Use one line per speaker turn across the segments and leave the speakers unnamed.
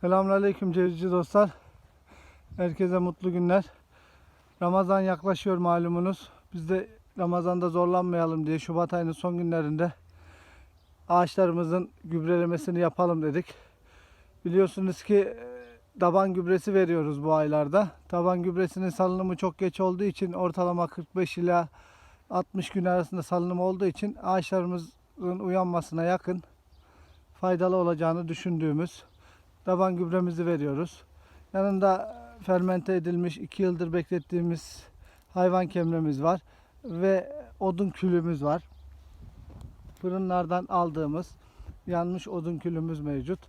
Selamünaleyküm cevizci dostlar. Herkese mutlu günler. Ramazan yaklaşıyor malumunuz. Biz de Ramazan'da zorlanmayalım diye Şubat ayının son günlerinde ağaçlarımızın gübrelemesini yapalım dedik. Biliyorsunuz ki e, taban gübresi veriyoruz bu aylarda. Taban gübresinin salınımı çok geç olduğu için ortalama 45 ila 60 gün arasında salınım olduğu için ağaçlarımızın uyanmasına yakın faydalı olacağını düşündüğümüz taban gübremizi veriyoruz. Yanında fermente edilmiş 2 yıldır beklettiğimiz hayvan kemremiz var ve odun külümüz var. Fırınlardan aldığımız yanmış odun külümüz mevcut.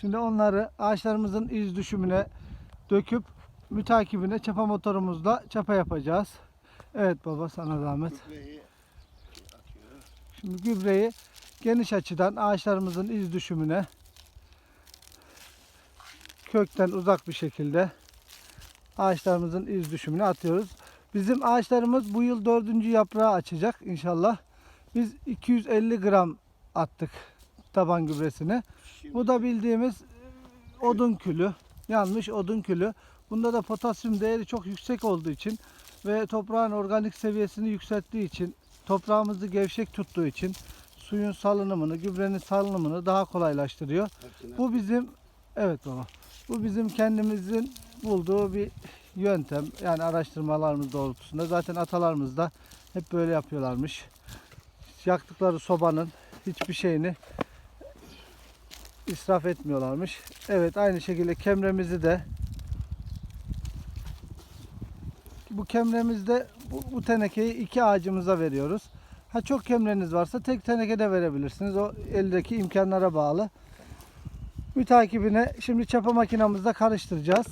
Şimdi onları ağaçlarımızın iz düşümüne döküp mütakibine çapa motorumuzla çapa yapacağız. Evet baba sana zahmet. Şimdi gübreyi geniş açıdan ağaçlarımızın iz düşümüne kökten uzak bir şekilde ağaçlarımızın iz düşümüne atıyoruz. Bizim ağaçlarımız bu yıl dördüncü yaprağı açacak inşallah. Biz 250 gram attık taban gübresini. Bu da bildiğimiz e, odun külü. Yanmış odun külü. Bunda da potasyum değeri çok yüksek olduğu için ve toprağın organik seviyesini yükselttiği için, toprağımızı gevşek tuttuğu için suyun salınımını, gübrenin salınımını daha kolaylaştırıyor. Bu bizim evet baba. Bu bizim kendimizin bulduğu bir yöntem. Yani araştırmalarımız doğrultusunda. Zaten atalarımız da hep böyle yapıyorlarmış. Yaktıkları sobanın hiçbir şeyini israf etmiyorlarmış. Evet aynı şekilde kemremizi de bu kemremizde bu, bu tenekeyi iki ağacımıza veriyoruz. Ha çok kemreniz varsa tek teneke de verebilirsiniz. O eldeki imkanlara bağlı. Mütakibine şimdi çapa makinamızda karıştıracağız.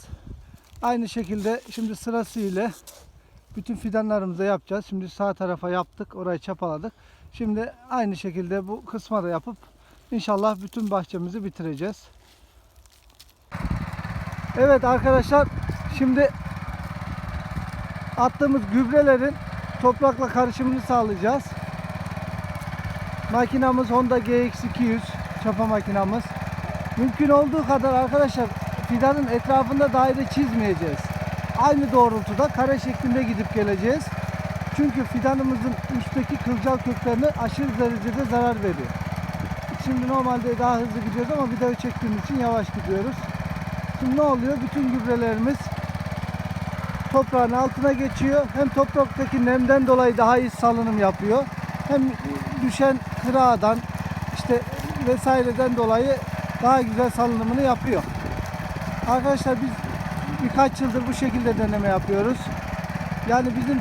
Aynı şekilde şimdi sırasıyla bütün fidanlarımızı yapacağız. Şimdi sağ tarafa yaptık. Orayı çapaladık. Şimdi aynı şekilde bu kısma da yapıp inşallah bütün bahçemizi bitireceğiz. Evet arkadaşlar şimdi attığımız gübrelerin toprakla karışımını sağlayacağız. Makinamız Honda GX200 çapa makinamız. Mümkün olduğu kadar arkadaşlar fidanın etrafında daire çizmeyeceğiz. Aynı doğrultuda kare şeklinde gidip geleceğiz. Çünkü fidanımızın üstteki kılcal köklerine aşırı derecede zarar veriyor. Şimdi normalde daha hızlı gidiyoruz ama videoyu çektiğimiz için yavaş gidiyoruz. Şimdi ne oluyor? Bütün gübrelerimiz toprağın altına geçiyor. Hem topraktaki nemden dolayı daha iyi salınım yapıyor. Hem düşen kırağdan işte vesaireden dolayı daha güzel salınımını yapıyor. Arkadaşlar biz birkaç yıldır bu şekilde deneme yapıyoruz. Yani bizim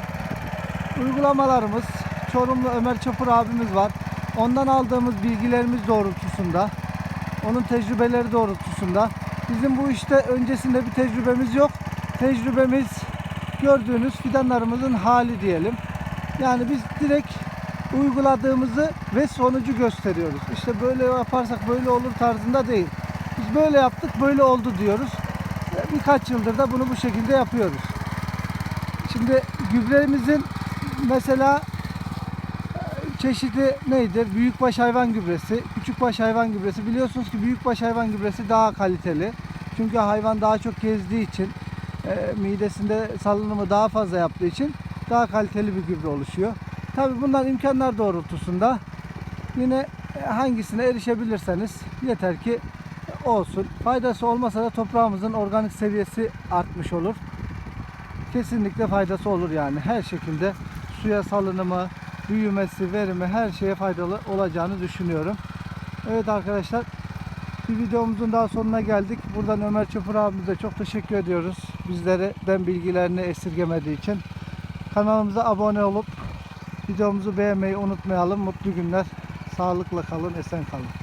uygulamalarımız Çorumlu Ömer Çapur abimiz var. Ondan aldığımız bilgilerimiz doğrultusunda, onun tecrübeleri doğrultusunda bizim bu işte öncesinde bir tecrübemiz yok. Tecrübemiz gördüğünüz fidanlarımızın hali diyelim. Yani biz direkt uyguladığımızı ve sonucu gösteriyoruz. İşte böyle yaparsak böyle olur tarzında değil. Biz böyle yaptık, böyle oldu diyoruz. Birkaç yıldır da bunu bu şekilde yapıyoruz. Şimdi gübremizin mesela e, çeşidi neydi? Büyükbaş hayvan gübresi, küçükbaş hayvan gübresi. Biliyorsunuz ki büyükbaş hayvan gübresi daha kaliteli. Çünkü hayvan daha çok gezdiği için, e, midesinde salınımı daha fazla yaptığı için daha kaliteli bir gübre oluşuyor. Tabi bundan imkanlar doğrultusunda yine hangisine erişebilirseniz yeter ki olsun. Faydası olmasa da toprağımızın organik seviyesi artmış olur. Kesinlikle faydası olur yani. Her şekilde suya salınımı, büyümesi, verimi her şeye faydalı olacağını düşünüyorum. Evet arkadaşlar bir videomuzun daha sonuna geldik. Buradan Ömer Çapur abimize çok teşekkür ediyoruz. Bizlere den bilgilerini esirgemediği için. Kanalımıza abone olup videomuzu beğenmeyi unutmayalım. Mutlu günler. Sağlıkla kalın, esen kalın.